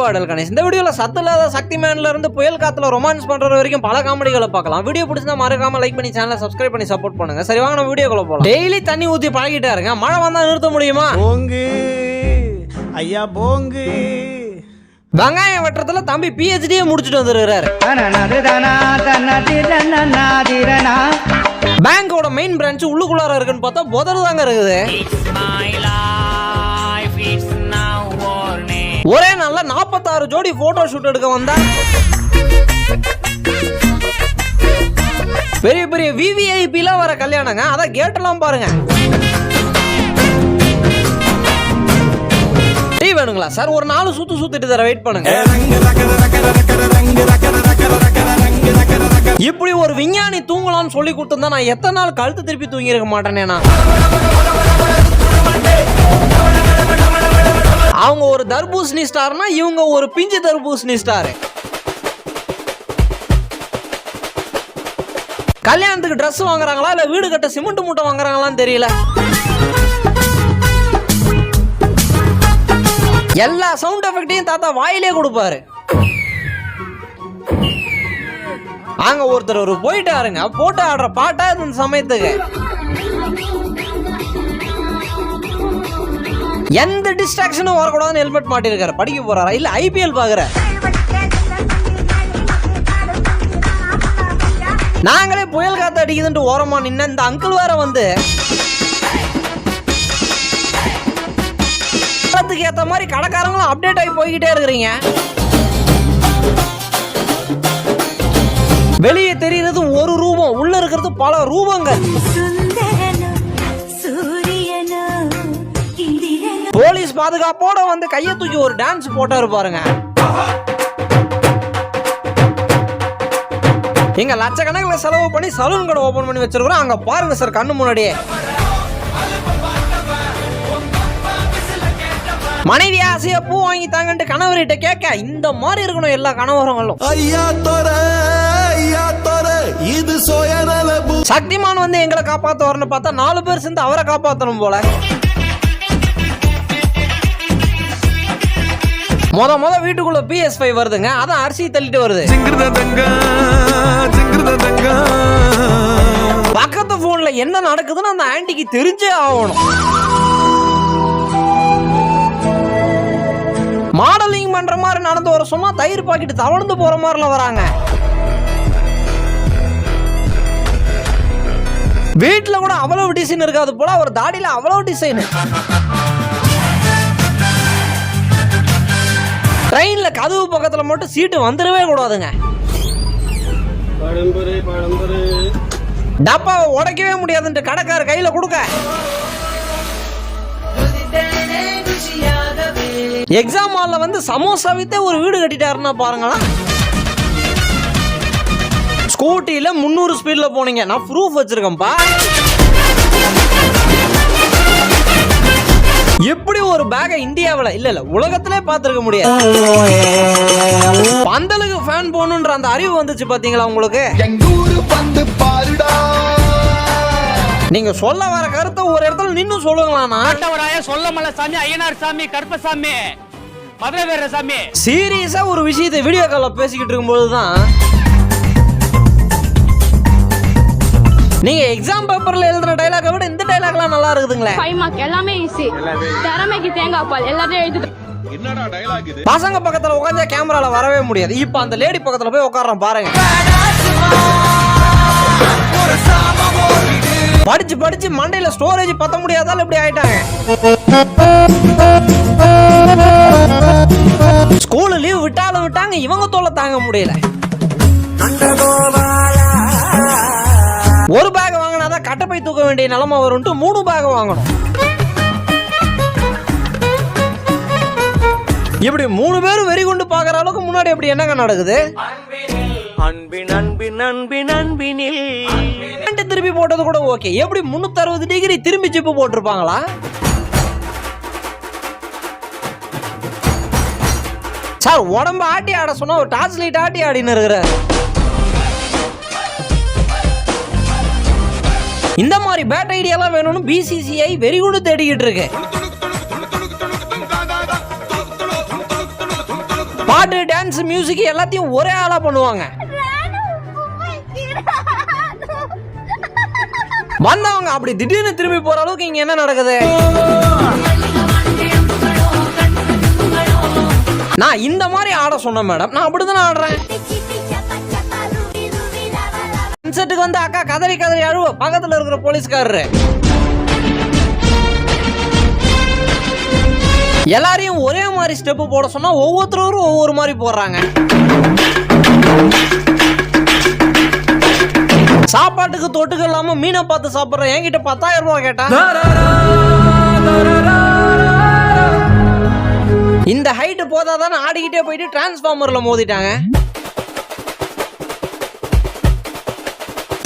பாடல் கணேஷ். இந்த வீடியோல சத்து இல்லாத சக்தி மேன்ல இருந்து புயல் காத்துல ரொமான்ஸ் பண்ற வரைக்கும் பல காமெடிகளை பார்க்கலாம். வீடியோ பிடிச்சா மறக்காம லைக் பண்ணி சேனலை சப்ஸ்கிரைப் பண்ணி சப்போர்ட் பண்ணுங்க. சரி வாங்க நம்ம வீடியோக்குள்ள போலாம். டெய்லி தண்ணி ஊத்தி பழகிட்டே இருங்க மழை வந்தா நிறுத்த முடியுமா? போங்கு. ஐயா போங்கு. வெங்காயம் வெட்டுறதுல தம்பி பிஹெச்டியே முடிச்சுட்டு வந்துருக்காரு பேங்கோட மெயின் பிரான்ச் உள்ளுக்குள்ளார இருக்குன்னு பார்த்தா புதர் தாங்க இருக்குது ஒரே நாள்ல நாற்பத்தாறு ஜோடி போட்டோ ஷூட் எடுக்க வந்தா பெரிய பெரிய விவிஐபிலாம் வர கல்யாணங்க. அதான் கேட்டெல்லாம் பாருங்க. டீ வேணுங்களா? சார் ஒரு நாலு சுத்து சுத்திட்டு தர வெயிட் பண்ணுங்க. இப்படி ஒரு விஞ்ஞானி தூங்கலாம்னு சொல்லி கொடுத்துருந்தா நான் எத்தனை நாள் கழுத்து திருப்பி தூங்கியிருக்க மாட்டேனே நான். அவங்க ஒரு தர்பூசணி ஸ்டார்னா இவங்க ஒரு பிஞ்சு தர்பூசணி ஸ்டாரு. கல்யாணத்துக்கு ட்ரெஸ் வாங்குறாங்களா இல்ல வீடு கட்ட சிமெண்ட் மூட்டை வாங்குறாங்களான்னு தெரியல. எல்லா சவுண்ட் எஃபெக்டையும் தாத்தா வாயிலே கொடுப்பாரு. அங்க ஒருத்தர் ஒரு போயிட்டாருங்க. போட்டு ஆடுற பாட்டா இந்த சமயத்துக்கு. எந்த டிஸ்ட்ராக்ஷனும் வரக்கூடாதுன்னு ஹெல்மெட் மாட்டிருக்காரு. படிக்க போறாரா? இல்ல ஐபிஎல் பாக்குற? நாங்களே புயல் காத்து அடிக்குதுன்ட்டு ஓரமா நின்ன இந்த அங்கிள் வேற வந்து காலத்துக்கு ஏத்த மாதிரி கடைக்காரங்களும் அப்டேட் ஆகி போய்கிட்டே இருக்கிறீங்க. வெளியே தெரியுறது ஒரு ரூபம் உள்ள இருக்கிறது பல ரூபங்கள். போலீஸ் பாதுகாப்போட வந்து கையை தூக்கி ஒரு டான்ஸ் போட்டாரு பாருங்க. இங்க லட்சக்கணக்கில் செலவு பண்ணி சலூன் கடை ஓபன் பண்ணி வச்சிருக்கிறோம். அங்க பாருங்க சார் கண்ணு முன்னாடியே. மனைவி ஆசையா பூ வாங்கி தாங்கன்ட்டு கணவர்கிட்ட கேட்க இந்த மாதிரி இருக்கணும் எல்லா கணவரங்களும். ஐயா தோர ஐயா தோர இது சுயநல பூ. சக்திமான் வந்து எங்களை காப்பாத்த வரணும் பார்த்தா நாலு பேர் சேர்ந்து அவரை காப்பாத்தணும் போல. முத முத வீட்டுக்குள்ள பிஎஸ் ஃபைவ் வருதுங்க. அதான் அரிசி தள்ளிட்டு வருது. பக்கத்து போன்ல என்ன நடக்குதுன்னு அந்த ஆன்ட்டிக்கு தெரிஞ்சே ஆகணும். மாடலிங் பண்ற மாதிரி நடந்து வர சும்மா தயிர் பாக்கெட் தவழ்ந்து போற மாதிரில வராங்க. வீட்டுல கூட அவ்வளவு டிசைன் இருக்காது போல அவர் தாடியில அவ்வளவு டிசைன் ட்ரெயின்ல கதவு பக்கத்துல மட்டும் சீட்டு வந்துடவே கூடாதுங்க. டப்பாவை உடைக்கவே முடியாதுன்ட்டு கடைக்கார கையில கொடுக்க. எக்ஸாம் ஹால்ல வந்து சமோசா வித்தே ஒரு வீடு கட்டிட்டாருன்னா பாருங்களேன். ஸ்கூட்டில முந்நூறு ஸ்பீட்ல போனீங்க. நான் ப்ரூஃப் வச்சிருக்கேன்ப்பா. எப்படி ஒரு பேக இந்தியாவில் இல்ல இல்ல உலகத்திலே பார்த்திருக்க முடியாது. பந்தலுக்கு ஃபேன் போகணுன்ற அந்த அறிவு வந்துச்சு பாத்தீங்களா உங்களுக்கு? நீங்க சொல்ல வர கருத்தை ஒரு இடத்துல நின்னு சொல்லுங்களாண்ணா. ஆட்டவராய சொல்லமல்ல சாமி ஐயனார் சாமி கருப்பசாமி மதுரை சாமி. சீரியஸா ஒரு விஷயத்தை வீடியோ கால்ல பேசிக்கிட்டு இருக்கும்போது தான் நீங்க எக்ஸாம் பேப்பர்ல எழுதுன டைலாக விட இந்த டைலாக்லாம் நல்லா இருக்குதுங்களே. ஃபைவ் மார்க் எல்லாமே ஈஸி திறமைக்கு தேங்காய் பால் எல்லாத்தையும் எழுதி பசங்க பக்கத்துல உட்காந்தா கேமரால வரவே முடியாது. இப்ப அந்த லேடி பக்கத்துல போய் உட்கார்றோம் பாருங்க. படிச்சு படிச்சு மண்டையில ஸ்டோரேஜ் பத்த முடியாதால இப்படி ஆயிட்டாங்க. ஸ்கூல் லீவ் விட்டாலும் விட்டாங்க இவங்க தொல்லை தாங்க முடியல. வேண்டிய நிலைமை வரும்ட்டு மூணு பேக் வாங்கணும். இப்படி மூணு பேரும் வெறி கொண்டு பாக்குற அளவுக்கு முன்னாடி எப்படி என்னங்க நடக்குது? அன்பின் அன்பின் அன்பின் அன்பினில். திருப்பி போட்டது கூட ஓகே எப்படி முன்னூத்தி டிகிரி திரும்பி ஜிப்பு போட்டிருப்பாங்களா? சார் உடம்ப ஆட்டி ஆட சொன்னா ஒரு டார்ச் லைட் ஆட்டி ஆடின்னு இருக்கிறாரு. இந்த மாதிரி பேட் ஐடியாலாம் வேணும்னு பிசிசிஐ வெறி கொண்டு தேடிக்கிட்டு இருக்கு. பாட்டு டான்ஸ் மியூசிக் எல்லாத்தையும் ஒரே ஆளா பண்ணுவாங்க. வந்தவங்க அப்படி திடீர்னு திரும்பி போற அளவுக்கு இங்க என்ன நடக்குது? நான் இந்த மாதிரி ஆட சொன்னேன் மேடம் நான் அப்படிதான் ஆடுறேன். கன்சர்ட்டுக்கு வந்து அக்கா கதறி கதறி அழுவ. பக்கத்துல இருக்கிற போலீஸ்காரரு. எல்லாரையும் ஒரே மாதிரி ஸ்டெப் போட சொன்னா ஒவ்வொருத்தரும் ஒவ்வொரு மாதிரி போடுறாங்க. சாப்பாட்டுக்கு தொட்டுக்க இல்லாம மீனை பார்த்து சாப்பிடுற என்கிட்ட பத்தாயிரம் ரூபாய் கேட்டான் இந்த ஹைட் போதாதானே ஆடிக்கிட்டே போயிட்டு டிரான்ஸ்ஃபார்மர்ல மோதிட்டாங்க.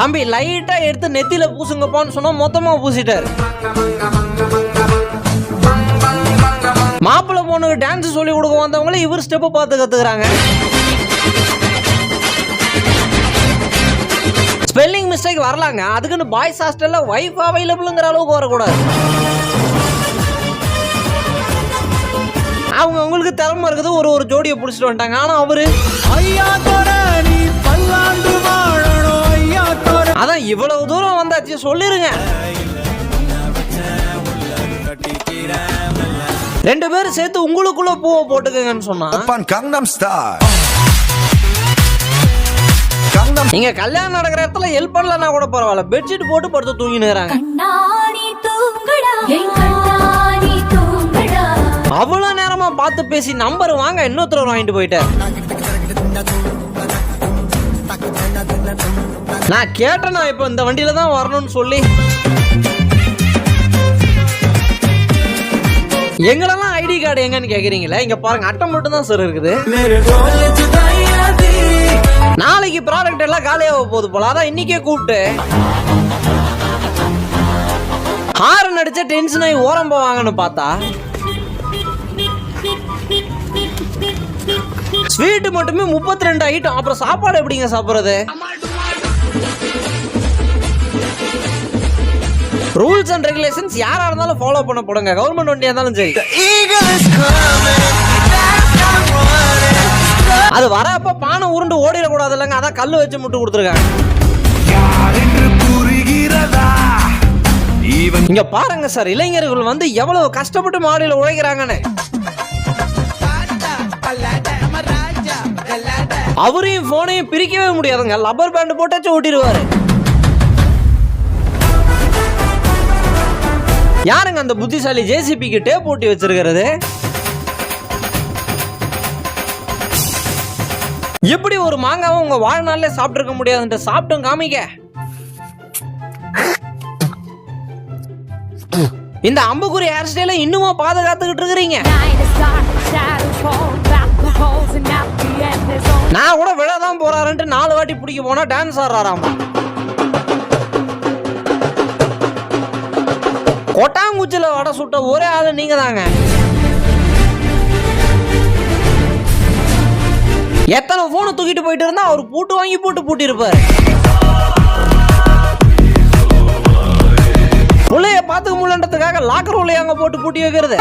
தம்பி லைட்டா எடுத்து நெத்தியில பூசுங்கப்பான்னு சொன்னா மொத்தமா பூசிட்டாரு. மாப்பிள்ளை பொண்ணுக்கு டான்ஸ் சொல்லி கொடுக்க வந்தவங்களே இவர் ஸ்டெப்பு பார்த்து கற்றுக்குறாங்க ஸ்பெல்லிங் மிஸ்டேக் வரலாங்க. அதுக்குன்னு பாய்ஸ் ஹாஸ்டல்ல வைஃப் அவைலபிளுங்கிற அளவுக்கு வரக்கூடாது. அவங்க உங்களுக்கு திறமை இருக்குது ஒரு ஒரு ஜோடியை பிடிச்சிட்டு வந்துட்டாங்க. ஆனால் அவரு அதான் இவ்வளவு தூரம் வந்தாச்சு சொல்லிருங்க. ரெண்டு பேரும் சேர்த்து உங்களுக்குள்ள பூவை போட்டுக்கங்கன்னு சொன்னா கங்னம் ஸ்டார். நீங்க கல்யாணம் நடக்கிற இடத்துல ஹெல்ப் பண்ணலன்னா கூட பரவாயில்ல. பெட்ஷீட் போட்டு படுத்து தூங்கினுறாங்க அவ்வளவு நேரமா பார்த்து பேசி நம்பர் வாங்க இன்னொருத்தர் வாங்கிட்டு போயிட்டார். நான் கேட்டேனா இப்போ இந்த வண்டியில தான் வரணும்னு சொல்லி. எங்களெல்லாம் ஐடி கார்டு எங்கன்னு கேக்குறீங்களே இங்க பாருங்க அட்டை மட்டும் தான் சார் இருக்குது. நாளைக்கு ப்ராடக்ட் எல்லாம் காலியாக போகுது போல அதான் இன்னைக்கே கூப்பிட்டு. ஹாரன் அடிச்ச டென்ஷன் ஆகி ஓரம் போவாங்கன்னு பார்த்தா. ஸ்வீட்டு மட்டுமே முப்பத்தி ரெண்டு ஐட்டம் அப்புறம் சாப்பாடு எப்படிங்க சாப்பிட்றது? ரூல்ஸ் அண்ட் ரெகுலேஷன்ஸ் யாரா இருந்தாலும் ஃபாலோ பண்ண போடுங்க. கவர்மெண்ட் வண்டியா இருந்தாலும் சரி. அது வரப்ப பானை உருண்டு ஓடிடக்கூடாது இல்லைங்க அதான் கல் வச்சு முட்டு கொடுத்துருக்காங்க. இங்க பாருங்க சார் இளைஞர்கள் வந்து எவ்வளவு கஷ்டப்பட்டு மாடியில் உழைக்கிறாங்கன்னு. அவரையும் போனையும் பிரிக்கவே முடியாதுங்க. லப்பர் பேண்ட் போட்டாச்சும் ஓட்டிடுவாரு. யாருங்க அந்த புத்திசாலி ஜேசிபிக்கு டேப் போட்டி வச்சிருக்கிறது? எப்படி ஒரு மாங்காவை உங்க வாழ்நாள்ல சாப்பிட்டுருக்க முடியாதுன்ட்டு சாப்பிட்டும் காமிக்க? இந்த அம்புக்குறி ஹேர் ஸ்டைல இன்னுமா பாதுகாத்துக்கிட்டு இருக்கிறீங்க? நான் கூட விழாதான் போறாருன்ட்டு நாலு வாட்டி பிடிக்க போனா டான்ஸ் ஆடுறாராம்? கொட்டாங்குச்சில வடை சுட்ட ஒரே ஆள் நீங்க தாங்க எத்தனை ஃபோனை தூக்கிட்டு போயிட்டு இருந்தா அவர் பூட்டு வாங்கி போட்டு பூட்டியிருப்பாரு. பிள்ளைய பார்த்துக்க முடியலன்றதுக்காக லாக்கர் உள்ளே அங்க போட்டு பூட்டி வைக்கிறது.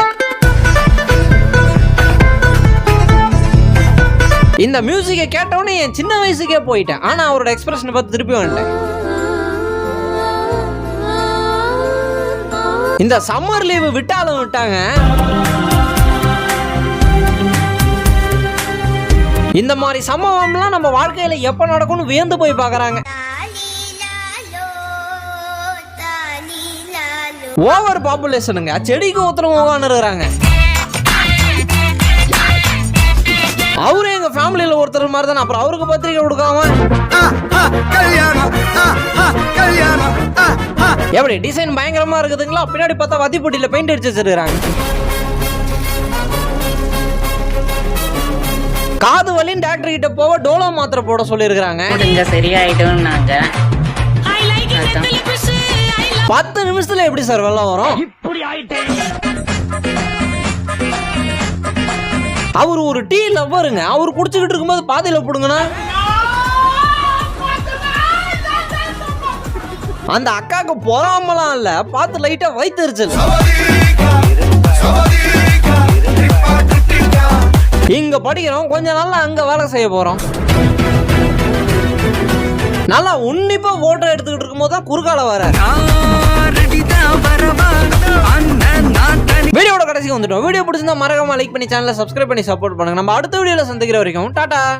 இந்த மியூசிக்கை கேட்டவொடனே என் சின்ன வயசுக்கே போயிட்டேன். ஆனா அவரோட எக்ஸ்பிரஷனை பார்த்து திருப்பி வந்துட்டேன். இந்த சம்மர் லீவு விட்டாலும் விட்டாங்க. இந்த மாதிரி சம்பவம்லாம் நம்ம வாழ்க்கையில எப்ப நடக்கும்னு வியந்து போய் பார்க்குறாங்க ஓவர் பாப்புலேஷனுங்க செடிக்கு ஒருத்தரும் உட்காந்துருக்குறாங்க அவரும் எங்க ஃபேமிலியில ஒருத்தர் மாதிரி தானே அப்புறம் அவருக்கு பத்திரிக்கை கொடுக்காம? எப்படி டிசைன் பயங்கரமா இருக்குதுங்களா? பின்னாடி பார்த்தா வத்திப்பட்டியில பெயிண்ட் அடிச்சு வச்சிருக்காங்க காது வலின்னு டாக்டர் கிட்ட போக டோலோ மாத்திரை போட சொல்லியிருக்கிறாங்க. சரியாயிடும்னாங்க அதான். பத்து நிமிஷத்துல எப்படி சார் வெள்ளம் வரும்? அவர் ஒரு டீ லவ்வருங்க அவர் குடிச்சுக்கிட்டு இருக்கும்போது பாதையில போடுங்கண்ணா. அந்த அக்காவுக்கு பொறாமலாம் இல்ல. பார்த்து லைட்டா வயிற்றுச்சல் இங்க படிக்கிறோம். கொஞ்ச நாள்ல அங்க வேலை செய்ய போறோம். நல்லா உன்னிப்பா போட்டோ எடுத்துக்கிட்டு இருக்கும்போது தான் குறுக்கால வர. வீடியோட கடைசிக்கு வந்துட்டோம். வீடியோ பிடிச்சிருந்தா மறக்காம லைக் பண்ணி சேனலை சப்ஸ்கிரைப் பண்ணி சப்போர்ட் பண்ணுங்க. நம்ம அடுத்த வீடியோல சந்திக்கிற வரைக்கும் டாடா!